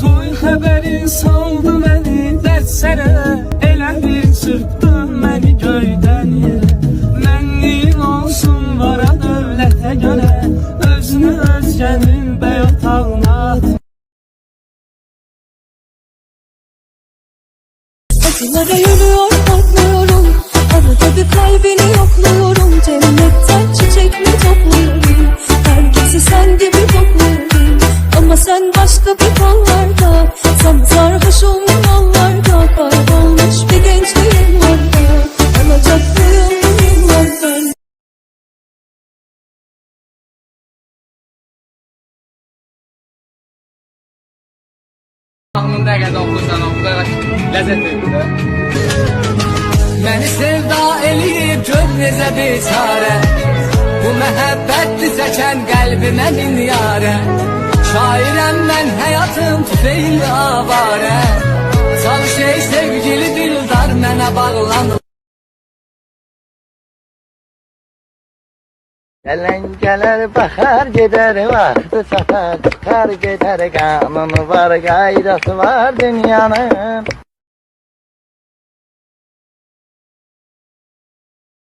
Toy xəbəri saldı məni dərsərə Elə bir göydən yerə Mənliyin olsun vara dövlətə görə Özünü özgənin bəy otağına at Acılara yürüyor bir kalbini yokluyorum. Cennetten çiçek mi topluyorum Sen başka bir kollarda Sana sarhoşum yollarda Kaybolmuş bir gençliğim var da oxursan, oxuda ləzzət verir də. Məni sevda eləyib gör necə biçarə Bu məhəbbətli çəkən qəlbimə min yarə Şairəm mən həyatım tüfeyli avarə Çalış ey sevgili dildar mənə bağlanır Elenceler bakar gider vakti satar. Çıkar gider kanunu var gayrası var dünyanın